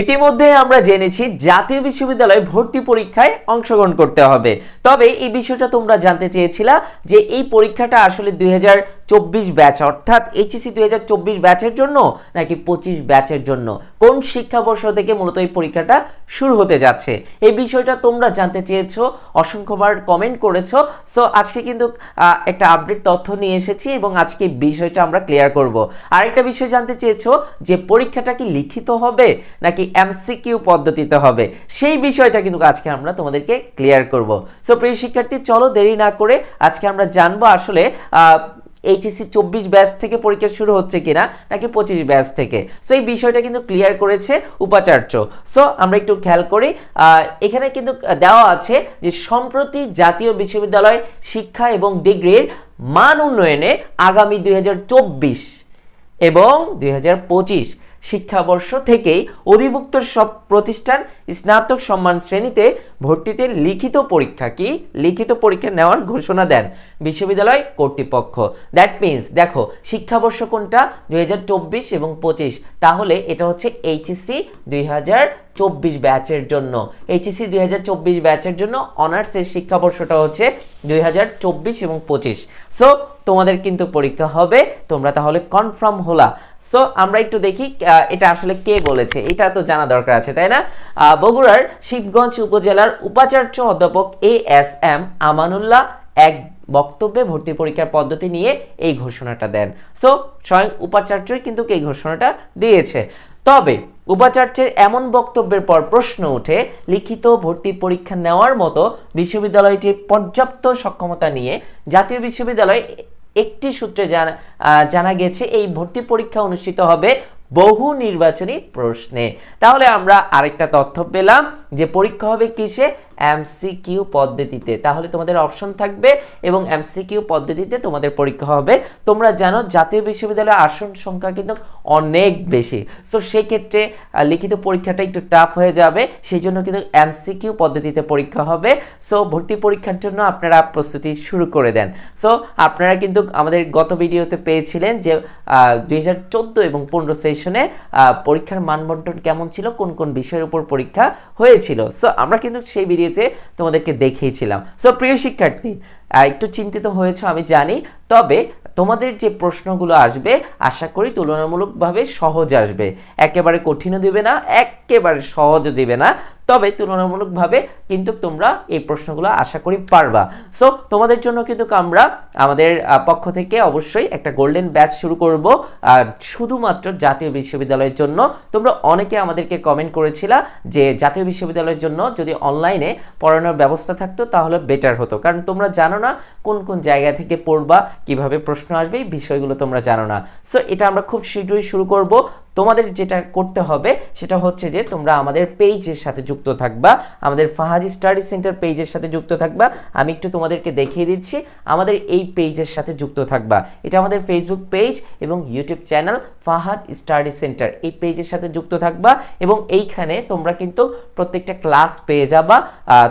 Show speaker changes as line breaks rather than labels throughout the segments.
ইতিমধ্যে আমরা জেনেছি জাতীয় বিশ্ববিদ্যালয়ে ভর্তি পরীক্ষায় অংশগ্রহণ করতে হবে। তবে এই বিষয়টা তোমরা জানতে চেয়েছিলা যে এই পরীক্ষাটা আসলে দুই হাজার চব্বিশ ব্যাচ, অর্থাৎ এইচএসি দুই হাজার চব্বিশ ব্যাচের জন্য নাকি পঁচিশ ব্যাচের জন্য? কোন শিক্ষাবর্ষ থেকে মূলত এই পরীক্ষাটা শুরু হতে যাচ্ছে? এই বিষয়টা তোমরা জানতে চেয়েছো, অসংখ্যবার কমেন্ট করেছ। সো আজকে কিন্তু একটা আপডেট তথ্য নিয়ে এসেছি এবং আজকে বিষয়টা আমরা ক্লিয়ার করব। আরেকটা বিষয় জানতে চেয়েছো, যে পরীক্ষাটা কি লিখিত হবে নাকি এমসিকিউ পদ্ধতিতে হবে? সেই বিষয়টা কিন্তু আজকে আমরা তোমাদেরকে ক্লিয়ার করব। সো প্রিয় শিক্ষার্থী, চলো দেরি না করে আজকে আমরা জানব আসলে আহ, এইচএসসি চব্বিশ ব্যাচ থেকে পরীক্ষা শুরু হচ্ছে কিনা নাকি পঁচিশ ব্যাচ থেকে? সো এই বিষয়টা কিন্তু ক্লিয়ার করেছে উপাচার্য। সো আমরা একটু খেয়াল করি এখানে কিন্তু দেওয়া আছে যে সম্প্রতি জাতীয় বিশ্ববিদ্যালয় শিক্ষা এবং ডিগ্রির মান উন্নয়নে আগামী দুই হাজার চব্বিশ এবং দুই হাজার পঁচিশ শিক্ষাবর্ষ থেকেই অধিভুক্ত সব প্রতিষ্ঠান স্নাতক সম্মান শ্রেণীতে ভর্তিতে লিখিত পরীক্ষা কি? লিখিত পরীক্ষা নেওয়ার ঘোষণা দেন বিশ্ববিদ্যালয় কর্তৃপক্ষ। দ্যাট মিন্স দেখো, শিক্ষাবর্ষ কোনটা? দুই হাজার চব্বিশ এবং পঁচিশ। তাহলে এটা হচ্ছে এইচএসসি দুই চব্বিশ ব্যাচের জন্য। এইচএসসি দুই হাজার চব্বিশ ব্যাচের জন্য অনার্সের শিক্ষাবর্ষটা হচ্ছে দুই হাজার চব্বিশ এবং পঁচিশ। সো তোমাদের কিন্তু পরীক্ষা হবে, তোমরা তাহলে কনফার্ম হলা। সো আমরা একটু দেখি এটা আসলে কে বলেছে, এটা তো জানা দরকার আছে, তাই না? বগুড়ার শিবগঞ্জ উপজেলার উপাচার্য অধ্যাপক এ এস এম আমানুল্লাহ এক বক্তব্যে ভর্তি পরীক্ষার পদ্ধতি নিয়ে এই ঘোষণাটা দেন। সো স্বয়ং উপাচার্যই কিন্তু এই ঘোষণাটা দিয়েছে। তবে উপাচার্যের এমন বক্তব্যের পর প্রশ্ন উঠে, লিখিত ভর্তি পরীক্ষা নেওয়ার মতো বিশ্ববিদ্যালয়টির পর্যাপ্ত সক্ষমতা নিয়ে জাতীয় বিশ্ববিদ্যালয় একটি সূত্রে জানা জানা গেছে, এই ভর্তি পরীক্ষা অনুষ্ঠিত হবে বহু নির্বাচনী প্রশ্নে। তাহলে আমরা আরেকটা তথ্য পেলাম যে পরীক্ষা হবে কিসে? এমসিকিউ পদ্ধতিতে। তাহলে তোমাদের অপশন থাকবে এবং এমসিকিউ পদ্ধতিতে তোমাদের পরীক্ষা হবে। তোমরা জানো জাতীয় বিশ্ববিদ্যালয়ের আসন সংখ্যা কিন্তু অনেক বেশি। সো সেক্ষেত্রে লিখিত পরীক্ষাটা একটু টাফ হয়ে যাবে। সেই জন্য কিন্তু এমসিকিউ পদ্ধতিতে পরীক্ষা হবে। সো ভর্তি পরীক্ষার জন্য আপনারা প্রস্তুতি শুরু করে দেন। সো আপনারা কিন্তু আমাদের গত ভিডিওতে পেয়েছিলেন যে দুই হাজার চোদ্দ এবং পনেরো সেশনে পরীক্ষার মানবন্টন কেমন ছিল, কোন কোন বিষয়ের উপর পরীক্ষা হয়েছিল। সো আমরা কিন্তু সেই ভিডিওতে তোমাদেরকে দেখিয়েছিলাম সো প্রিয় শিক্ষার্থী একটু চিন্তিত হয়েছে, আমি জানি। তবে তোমাদের যে প্রশ্নগুলো আসবে, আশা করি তুলনামূলকভাবে সহজ আসবে। একেবারে কঠিনও দিবে না, একেবারে সহজও দিবে না। তবে তুলনামূলকভাবে কিন্তু তোমরা এই প্রশ্নগুলো আশা করি পারবা। সো তোমাদের জন্য কিন্তু আমরা আমাদের পক্ষ থেকে অবশ্যই একটা গোল্ডেন ব্যাচ শুরু করব। শুধুমাত্র জাতীয় বিশ্ববিদ্যালয়ের জন্য তোমরা অনেকে আমাদেরকে কমেন্ট করেছিলা যে জাতীয় বিশ্ববিদ্যালয়ের জন্য যদি অনলাইনে পড়ানোর ব্যবস্থা থাকতো তাহলে বেটার হতো। কারণ তোমরা জানো না কোন কোন জায়গা থেকে পড়বা, কীভাবে প্রশ্ন আসবে, এই বিষয়গুলো তোমরা জানো না। সো এটা আমরা খুব শীঘ্রই শুরু করব। তোমাদের যেটা করতে হবে, সেটা হচ্ছে যে তোমরা আমাদের পেজের সাথে যুক্ত থাকবা, আমাদের ফাহাদি স্টাডি সেন্টার পেজের সাথে যুক্ত থাকবা। আমি একটু তোমাদেরকে দেখিয়ে দিচ্ছি, আমাদের এই পেজের সাথে যুক্ত থাকবা। এটা আমাদের ফেসবুক পেজ এবং YouTube channel Fahad study centre এই পেজের সাথে যুক্ত থাকবা এবং এইখানে তোমরা কিন্তু প্রত্যেকটা ক্লাস পেয়ে যাবা।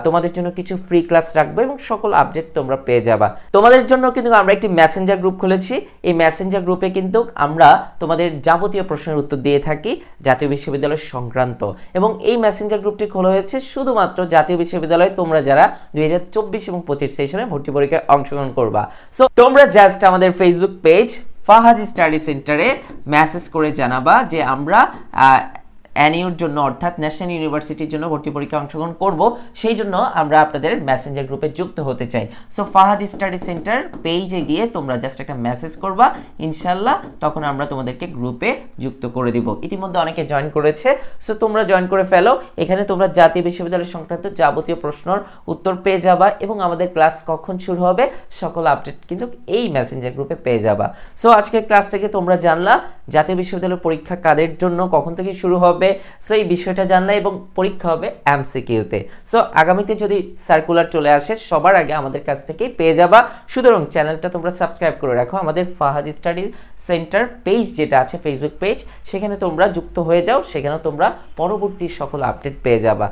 তোমাদের জন্য কিছু ফ্রি ক্লাস রাখব এবং সকল আপডেট তোমরা পেয়ে যাবা। তোমাদের জন্য কিন্তু আমরা একটি মেসেঞ্জার গ্রুপ খুলেছি। এই মেসেঞ্জার গ্রুপে কিন্তু আমরা তোমাদের যাবতীয় প্রশ্নের উত্তর দিয়ে থাকি জাতীয় বিশ্ববিদ্যালয় সংক্রান্ত। এবং এই মেসেঞ্জার গ্রুপটি খোলা হয়েছে শুধুমাত্র জাতীয় বিশ্ববিদ্যালয়ে তোমরা যারা দুই হাজার চব্বিশ এবং পঁচিশ সেশনে ভর্তি পরীক্ষায় অংশগ্রহণ করবা। সো তোমরা জাস্ট আমাদের ফেসবুক পেজ ফাহাদ স্টাডি সেন্টারে মেসেজ করে জানাবা যে আমরা এনইউর জন্য, অর্থাৎ ন্যাশনাল ইউনিভার্সিটির জন্য ভর্তি পরীক্ষা অংশগ্রহণ করব, সেই জন্য আমরা আপনাদের মেসেঞ্জার গ্রুপে যুক্ত হতে চাই। সো ফাহাদ স্টাডি সেন্টার পেজে গিয়ে তোমরা জাস্ট একটা মেসেজ করবা ইনশাল্লাহ তখন আমরা তোমাদেরকে গ্রুপে যুক্ত করে দিব। ইতিমধ্যে অনেকে জয়েন করেছে সো তোমরা জয়েন করে ফেলো। এখানে তোমরা জাতীয় বিশ্ববিদ্যালয় সংক্রান্ত যাবতীয় প্রশ্নর উত্তর পেয়ে যাবা এবং আমাদের ক্লাস কখন শুরু হবে, সকল আপডেট কিন্তু এই মেসেঞ্জার গ্রুপে পেয়ে যাবা। সো আজকের ক্লাস থেকে তোমরা জানলা, জাতীয় বিশ্ববিদ্যালয় পরীক্ষা কাদের জন্য, কখন থেকে শুরু হবে সো এই বিষয়টা জানলে এবং পরীক্ষা হবে এমসিকিউতে সো আগামীতে যদি সার্কুলার চলে আসে, সবার আগে আমাদের কাছ থেকেই পেয়ে যাবা। সুতরাং চ্যানেলটা তোমরা সাবস্ক্রাইব করে রাখো। আমাদের ফাহাদ স্টাডি সেন্টার পেজ যেটা আছে ফেসবুক পেজ সেখানে তোমরা যুক্ত হয়ে যাও। সেখানে তোমরা পরবর্তী সকল আপডেট পেয়ে যাবা।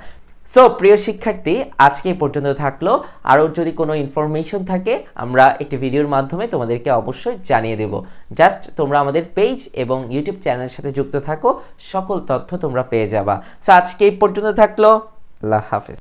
সো প্রিয় শিক্ষার্থী, আজকে পর্যন্ত থাকল। আরও যদি কোনো ইনফরমেশন থাকে, আমরা একটি ভিডিওর মাধ্যমে তোমাদেরকে অবশ্যই জানিয়ে দেব। জাস্ট তোমরা আমাদের পেজ এবং ইউটিউব চ্যানেলের সাথে যুক্ত থাকো, সকল তথ্য তোমরা পেয়ে যাবা। সো আজকে এই পর্যন্ত থাকল। আল্লাহ হাফেজ।